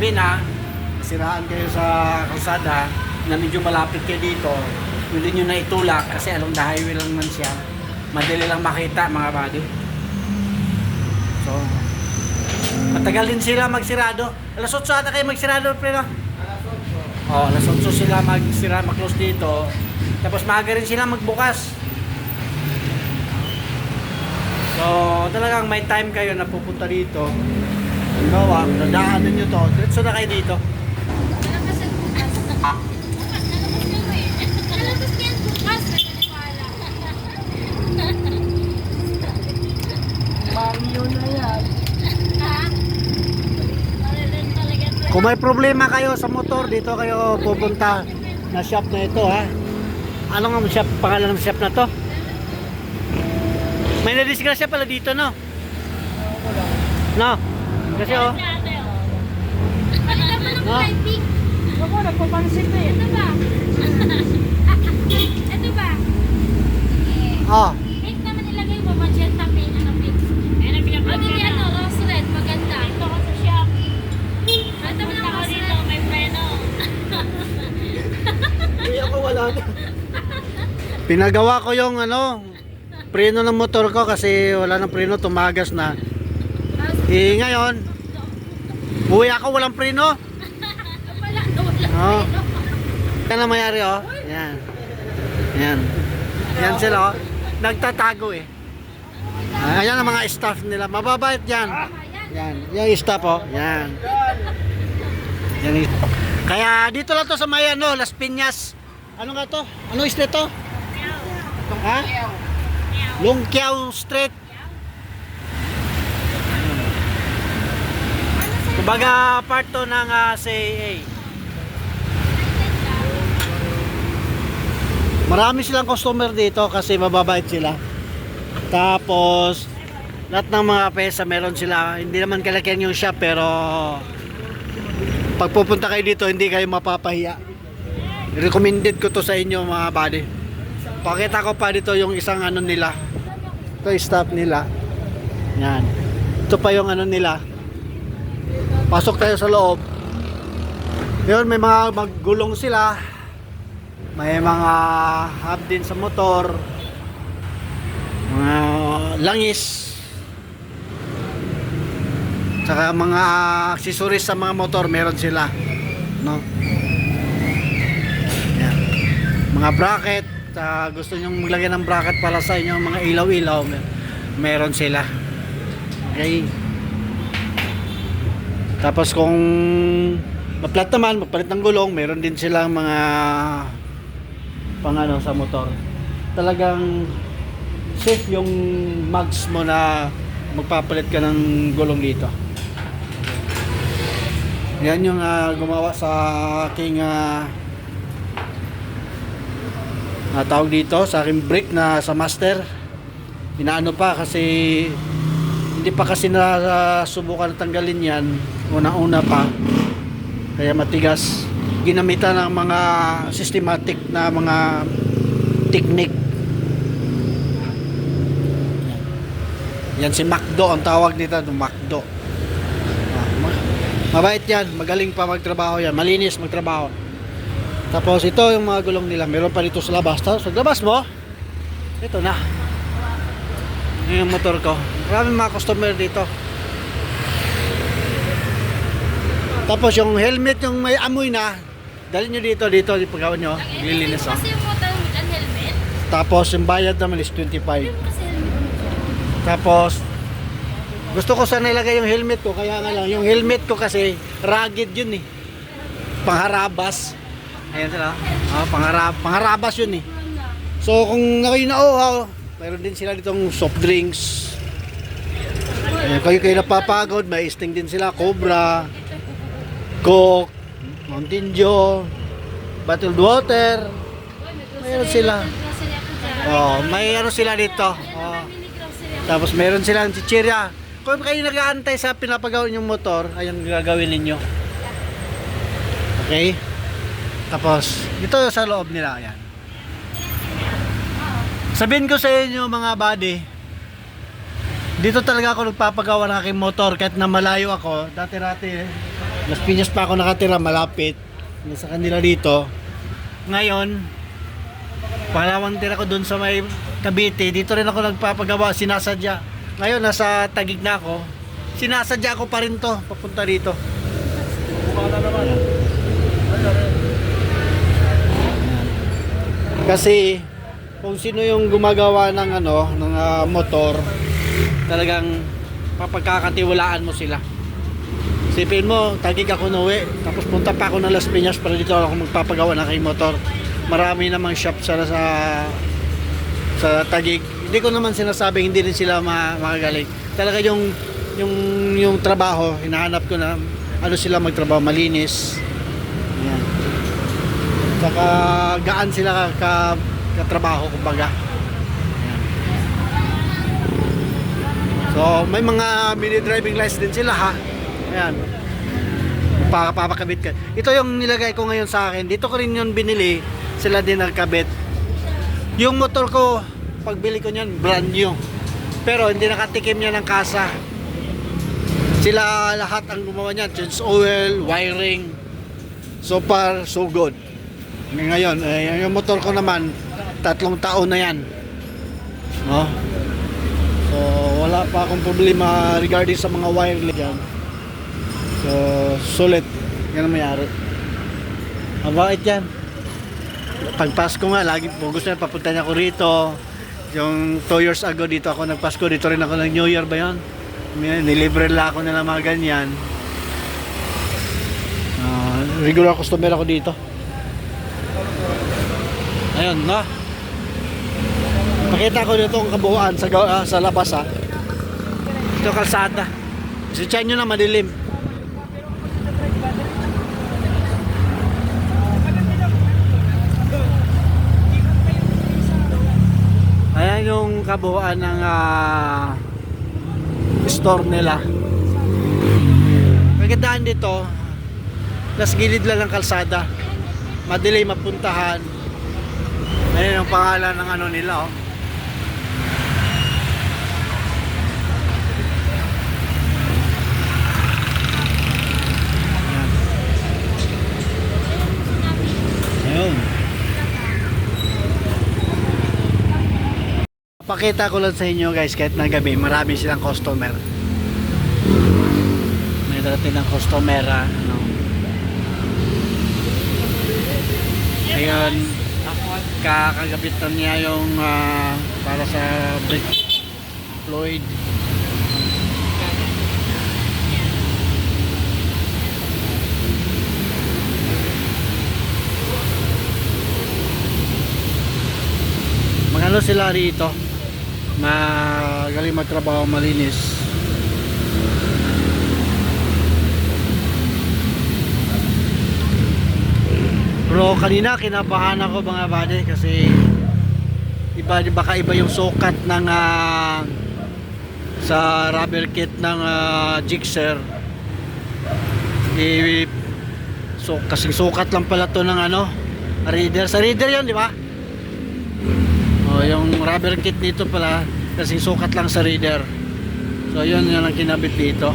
gabi na, siraan kayo sa kalsada, na medyo malapit kayo dito, pwede nyo na itulak kasi along the highway lang man siya. Madali lang makita mga buddy. So, matagal din sila magsirado. Alas 8 ata kayo magsirado, pre, no? Oh, alas 8 sila magsira, mag-close dito. Tapos maaga rin sila magbukas. So, talagang may time kayo na pupunta dito. Halimbawa, dadaanan nyo to. Diretso na kayo dito. Kung may problema kayo sa motor, dito kayo pupunta na shop na ito ha. Ano nga shop, pangalan ng shop na to? May nadisgrasya pala dito no? No? Kasi oh, oh. Palitan mo ng Ah. kulay pink. Ako, nagpapansin na eh. Ito ba? Ito ba? oh, Pink naman ilagay mo. Magenta pink. Ano pink? Ayan ang pinapalagay na. Pwede ano, rose red. Maganda. Ito ko sa shop. Ito mo ng rose red. May preno. Hindi ako wala na. Pinagawa ko yung ano, preno ng motor ko kasi wala nang preno, tumagas na. Eh ngayon, uwi ako walang preno. Wala, wala. Oh. Yan ang mayari oh. Yan. Yan. Yan sila oh. Nagtatago eh. Ayan ang mga staff nila. Mababait yan. Yan. Yung staff oh. Yan. Yan. Kaya dito lang to sa may ano, Las Piñas. Ano nga to? Ano isla to? Ha? Lungkiao Street. Kumbaga part to ng ah, CAA. Marami silang customer dito kasi mababait sila. Tapos lahat ng mga pesa meron sila. Hindi naman kalakihan yung shop pero pag pupunta kayo dito hindi kayo mapapahiya. Recommended ko to sa inyo mga buddy. Pakita ko pa dito yung isang ano nila. Ito yung staff nila. Yan. Ito pa yung ano nila. Pasok tayo sa loob. Yun, may mga maggulong sila. May mga hub din sa motor. Mga langis. Tsaka mga accessories sa mga motor meron sila. No? Yan. Mga bracket. ah, gusto nyo maglagay ng bracket para sa inyo mga ilaw-ilaw. mer- Meron sila. Okay. Tapos kung maplat naman, magpalit ng gulong, meron din silang mga pang sa motor. Talagang safe yung mags mo na magpapalit ka ng gulong dito. Yan yung ah, gumawa sa aking ah, ah, tawag dito sa aking brake na sa master. Inaano pa kasi hindi pa kasi na subukan tanggalin yan. Una-una pa. Kaya matigas. Ginamitan ng mga systematic na mga technique. Yan. Si Macdo ang tawag nito Macdo Ah, ma- mabait yan. Magaling pa magtrabaho yan. Malinis magtrabaho. Tapos ito yung mga gulong nila. Meron pa dito sa labas. Tapos sa labas mo ito na yung motor ko? Maraming mga customer dito. Tapos yung helmet yung may amoy na dali nyo dito dito ipagawa nyo. Lilinis oh. Kasi yung motor mo dyan, helmet. tapos yung bayad naman is 25 Hindi mo kasi helmet mo dyan. tapos gusto ko sana ilagay yung helmet ko kaya nga lang yung helmet ko kasi rugged yun eh. Pangharabas ayan sila. Oh, pangarab pangharabas yun eh. So kung kayo na oh, mayroon din sila ditong soft drinks Ayan, kayo kayo napapagod may sting din sila cobra coke mountain dew bottled water Mayroon sila. Oh, may ano sila dito oh. Tapos meron silang chichirya. Kung kayo nag-aantay sa pinapagawa yung motor, ayun gagawin ninyo. Okay? Tapos, dito sa loob nila, ayan. Sabihin ko sa inyo mga buddy, dito talaga ako nagpapagawa ng aking motor kahit na malayo ako. Dati-dati, Las Piñas pa ako nakatira, malapit. Sa kanila dito. Ngayon, pangalawang tira ko doon sa may Cavite. Dito rin ako nagpapagawa, sinasadya. Ngayon, nasa Tagig na ako. Sinasadya ko pa rin to, papunta dito. Kasi kung sino yung gumagawa ng ano, ng ah, motor, talagang papagkakatiwalaan mo sila. Sipin mo, tagig ako nuwi, tapos punta pa ako ng Las Piñas para dito ako magpapagawa ng aking motor. Marami namang shop sa sa sa tagig. Hindi ko naman sinasabing hindi rin sila ma magagaling. Talaga yung yung yung trabaho, hinahanap ko na ano sila magtrabaho, malinis. Yan. Saka gaan sila ka, ka katrabaho kumbaga. Yan. So, may mga mini driving license din sila ha. Ayan. Papakabit ka. Ito yung nilagay ko ngayon sa akin. Dito ko rin yun binili. Sila din nagkabit. Yung motor ko, pagbili ko niyan, brand new. Pero hindi nakatikim niya ng kasa. Sila lahat ang gumawa niyan. Change oil, wiring. So far, so good. Ngayon, eh, yung motor ko naman, tatlong taon na yan. No? So, wala pa akong problema regarding sa mga wireless dyan. So, sulit. Yan ang mayari. Ang bakit yan? Pag Pasko nga, lagi po gusto niya papunta niya ako rito. Yung 2 years ago dito ako nagpasko, dito rin ako ng New Year ba yun? Nilibre lang ako nila mga ganyan. Ah, regular customer ako dito. Ayun, no? Pakita ko dito ang kabuuan sa, ah, sa labas ha. Ito kalsada. Si Chan na madilim. Ayan yung kabuuan ng ah, store nila. Magandaan dito, nas gilid lang ng kalsada. Madali mapuntahan. Ayan ang pangalan ng ano nila oh. Ayun. Pakita ko lang sa inyo guys kahit na gabi marami silang customer. May darating ng customer ah, ano. Ngayon, kakagabit na niya yung ah, para sa brake fluid. Magano sila rito? Magaling magtrabaho, malinis. Pero kanina kinabahan ako mga bade kasi iba baka iba yung sukat ng ah, sa rubber kit ng uh, Gixxer. Eh, so kasing sukat lang pala to ng ano reader. Sa reader yan di ba? Oh yung rubber kit nito pala kasing sukat lang sa reader. So yun yun ang kinabit dito.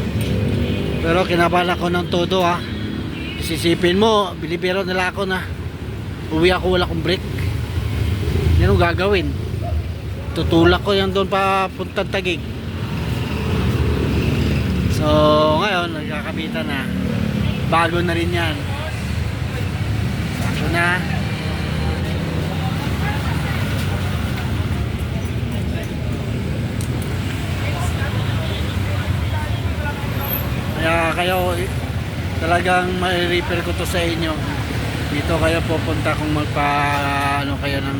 Pero kinabahan ako ng todo ha sisipin mo bilibiro nila ako na uwi ako wala akong brake yan ang gagawin. Tutulak ko yan doon pa puntang tagig so ngayon nagkakabitan na. Bago na rin yan. Bago na. Kaya kayo talagang mai-repair ko to sa inyo dito kayo pupunta kung magpa ano kayo ng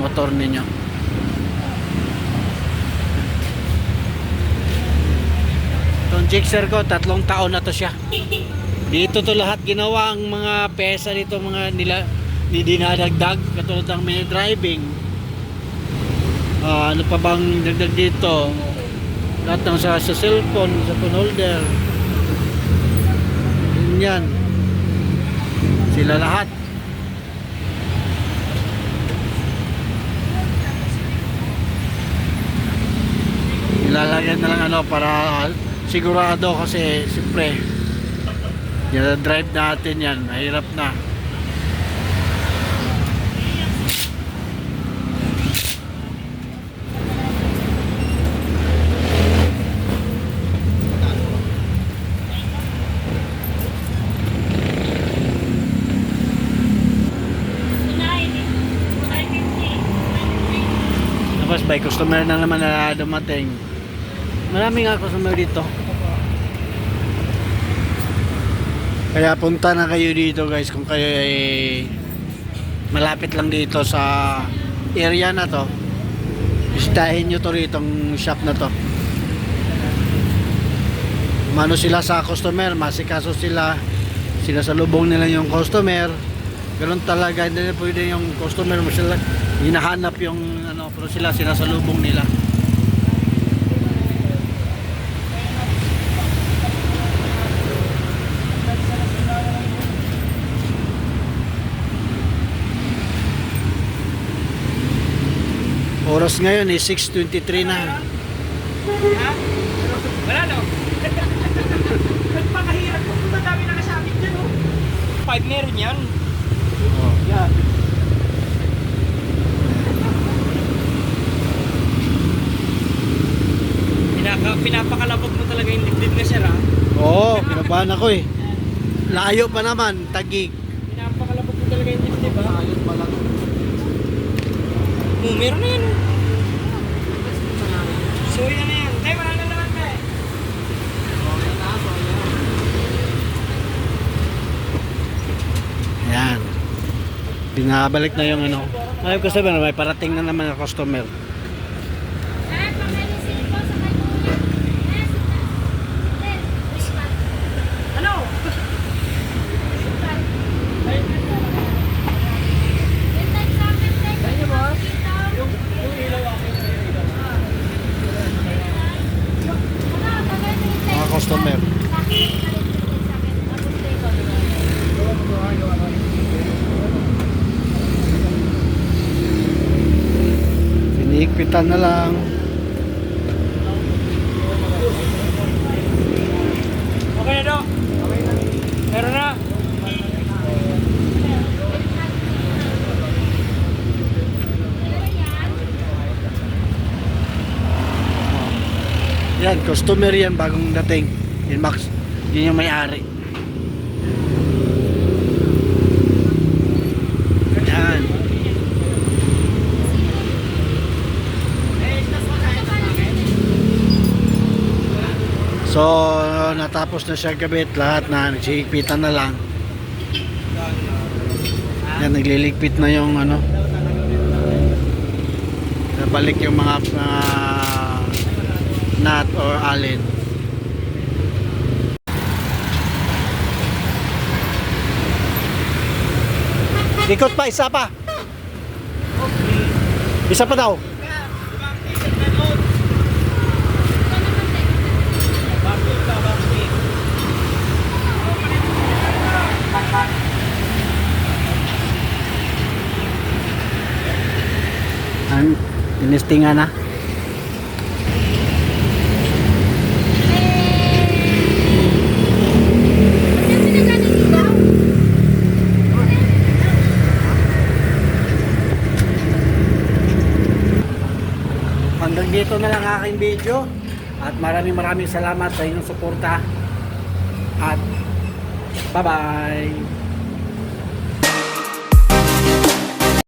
motor ninyo. Itong Gixxer ko tatlong taon na to siya. Dito to lahat ginawa ang mga pesa dito mga nila ni dinadagdag. Katulad ng mini driving. Ah, ano pa bang dagdag dito? Lahat ng sa, sa cellphone sa phone holder. Yan sila lahat nilalagyan na lang ano para sigurado kasi siyempre drive natin yan, mahirap na. By customer na naman na dumating. Marami nga customer dito. Kaya punta na kayo dito guys kung kayo ay malapit lang dito sa area na to. Bisitahin nyo to rito shop na to. Mano sila sa customer, masikaso sila. Sila sa lubong nila yung customer. Ganun talaga, hindi na pwede yung customer mo sila hinahanap yung pero sila sila sa lubong nila. Oras ngayon eh, 6.23 na. Wala no? Nagpakahirap po. Ang dami nakasabit dyan oh. Five meron yan. Oh. Yan. Pinapakalabog mo talaga yung dibdib na sir ha. Oo, pinabahan ako eh. Layo pa naman, tagig. Pinapakalabog mo talaga yung dibdib ha. Ayun pala. Oh, meron na yan oh. So yan na yan. Tay, wala na naman tay. Yan. Binabalik na yung ano. Ay, kasi may parating na naman ang customer. Ano? Mga customer. Siniigpitan na lang. Okay na daw. Meron na. Yan, customer yan bagong dating. Yan, Max. Yun yung may-ari. Yan. So, natapos na siya gabit. Lahat na, nagsigpitan na lang. Yan, nagliligpit na yung ano. Nabalik yung mga ah, nut or allen. Ikot pa, isa pa. Isa pa daw. Ang tinistingan na. Hanggang dito na lang aking video. At maraming maraming salamat sa inyong suporta. At bye-bye!